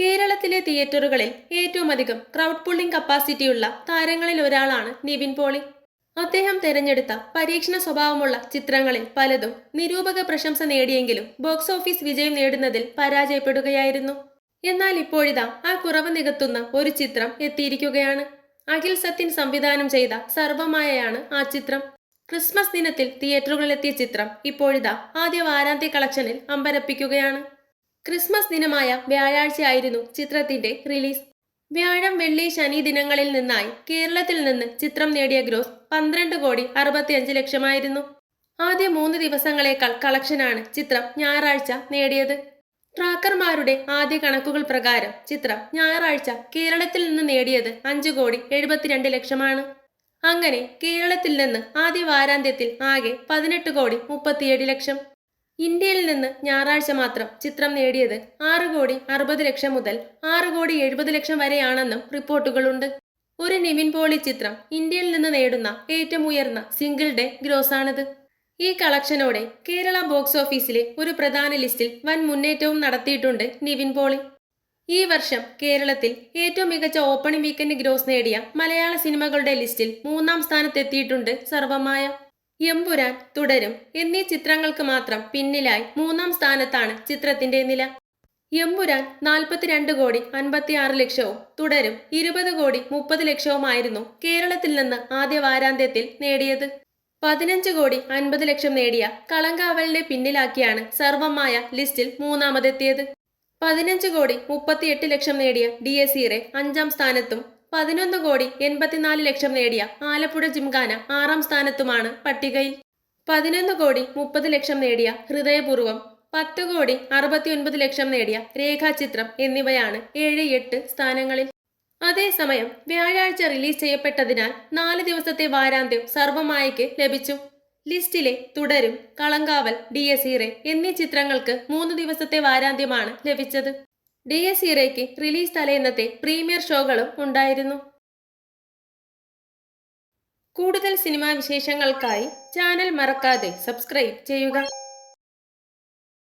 കേരളത്തിലെ തിയേറ്ററുകളിൽ ഏറ്റവും അധികം ക്രൗഡ് പുള്ളിംഗ് കപ്പാസിറ്റിയുള്ള താരങ്ങളിൽ ഒരാളാണ് നിവിൻ പോളി. അദ്ദേഹം തെരഞ്ഞെടുത്ത പരീക്ഷണ സ്വഭാവമുള്ള ചിത്രങ്ങളിൽ പലതും നിരൂപക പ്രശംസ നേടിയെങ്കിലും ബോക്സ് ഓഫീസ് വിജയം നേടുന്നതിൽ പരാജയപ്പെടുകയായിരുന്നു. എന്നാൽ ഇപ്പോഴിതാ ആ കുറവ് നികത്തുന്ന ഒരു ചിത്രം എത്തിയിരിക്കുകയാണ്. അഖിൽ സത്യൻ സംവിധാനം ചെയ്ത സർവമായയാണ് ആ ചിത്രം. ക്രിസ്മസ് ദിനത്തിൽ തിയേറ്ററുകളിലെത്തിയ ചിത്രം ഇപ്പോഴിതാ ആദ്യ വാരാന്ത്യ കളക്ഷനിൽ അമ്പരപ്പിക്കുകയാണ്. ക്രിസ്മസ് ദിനമായ വ്യാഴാഴ്ചയായിരുന്നു ചിത്രത്തിന്റെ റിലീസ്. വ്യാഴം വെള്ളി ശനി ദിനങ്ങളിൽ നിന്നായി കേരളത്തിൽ നിന്ന് ചിത്രം നേടിയ ഗ്രോസ് പന്ത്രണ്ട് കോടി അറുപത്തിയഞ്ച് ലക്ഷമായിരുന്നു. ആദ്യ മൂന്ന് ദിവസങ്ങളേക്കാൾ കളക്ഷനാണ് ചിത്രം ഞായറാഴ്ച നേടിയത്. ട്രാക്കർമാരുടെ ആദ്യ കണക്കുകൾ പ്രകാരം ചിത്രം ഞായറാഴ്ച കേരളത്തിൽ നിന്ന് നേടിയത് അഞ്ച് കോടി എഴുപത്തിരണ്ട് ലക്ഷമാണ്. അങ്ങനെ കേരളത്തിൽ നിന്ന് ആദ്യ വാരാന്ത്യത്തിൽ ആകെ പതിനെട്ട് കോടി മുപ്പത്തിയേഴ് ലക്ഷം. ഇന്ത്യയിൽ നിന്ന് ഞായറാഴ്ച മാത്രം ചിത്രം നേടിയത് ആറ് കോടി അറുപത് ലക്ഷം മുതൽ ആറ് കോടി എഴുപത് ലക്ഷം വരെയാണെന്നും റിപ്പോർട്ടുകളുണ്ട്. ഒരു നിവിൻ പോളി ചിത്രം ഇന്ത്യയിൽ നിന്ന് നേടുന്ന ഏറ്റവും ഉയർന്ന സിംഗിൾ ഡേ ഗ്രോസാണിത് ഈ കളക്ഷനോടെ കേരള ബോക്സ് ഓഫീസിലെ ഒരു പ്രധാന ലിസ്റ്റിൽ വൻ മുന്നേറ്റവും നടത്തിയിട്ടുണ്ട് നിവിൻ പോളി. ഈ വർഷം കേരളത്തിൽ ഏറ്റവും മികച്ച ഓപ്പണിംഗ് വീക്കെൻഡ് ഗ്രോസ് നേടിയ മലയാള സിനിമകളുടെ ലിസ്റ്റിൽ മൂന്നാം സ്ഥാനത്തെത്തിയിട്ടുണ്ട് സർവമായ എമ്പുരാൻ തുടരും എന്നീ ചിത്രങ്ങൾക്ക് മാത്രം പിന്നിലായി മൂന്നാം സ്ഥാനത്താണ് ചിത്രത്തിന്റെ നില. എമ്പുരാൻ നാൽപ്പത്തിരണ്ട് കോടി അൻപത്തിയാറ് ലക്ഷവും തുടരും ഇരുപത് കോടി മുപ്പത് ലക്ഷവുമായിരുന്നു കേരളത്തിൽ നിന്ന് ആദ്യ വാരാന്ത്യത്തിൽ നേടിയത്. പതിനഞ്ച് കോടി അൻപത് ലക്ഷം നേടിയ കളങ്കാവലിനെ പിന്നിലാക്കിയാണ് സർവമായ ലിസ്റ്റിൽ മൂന്നാമതെത്തിയത്. പതിനഞ്ച് കോടി മുപ്പത്തിയെട്ട് ലക്ഷം നേടിയ ഡി എസ് ഇറെ അഞ്ചാം സ്ഥാനത്തും പതിനൊന്ന് കോടി എൺപത്തിനാല് ലക്ഷം നേടിയ ആലപ്പുഴ ജിംഖാന ആറാം സ്ഥാനത്തുമാണ് പട്ടികയിൽ. പതിനൊന്ന് കോടി മുപ്പത് ലക്ഷം നേടിയ ഹൃദയപൂർവം പത്ത് കോടി അറുപത്തിയൊൻപത് ലക്ഷം നേടിയ രേഖാചിത്രം എന്നിവയാണ് ഏഴ് എട്ട് സ്ഥാനങ്ങളിൽ. അതേസമയം വ്യാഴാഴ്ച റിലീസ് ചെയ്യപ്പെട്ടതിനാൽ നാല് ദിവസത്തെ വാരാന്ത്യം സർവമായയ്ക്ക് ലഭിച്ചു. ലിസ്റ്റിലെ തുടരും കളങ്കാവൽ ഡി എന്നീ ചിത്രങ്ങൾക്ക് മൂന്ന് ദിവസത്തെ വാരാന്ത്യമാണ് ലഭിച്ചത്. ഡി എസ് ഇറയ്ക്ക് റിലീസ് തലേന്നത്തെ പ്രീമിയർ ഷോകളും ഉണ്ടായിരുന്നു. കൂടുതൽ സിനിമാ വിശേഷങ്ങൾക്കായി ചാനൽ മറക്കാതെ സബ്സ്ക്രൈബ് ചെയ്യുക.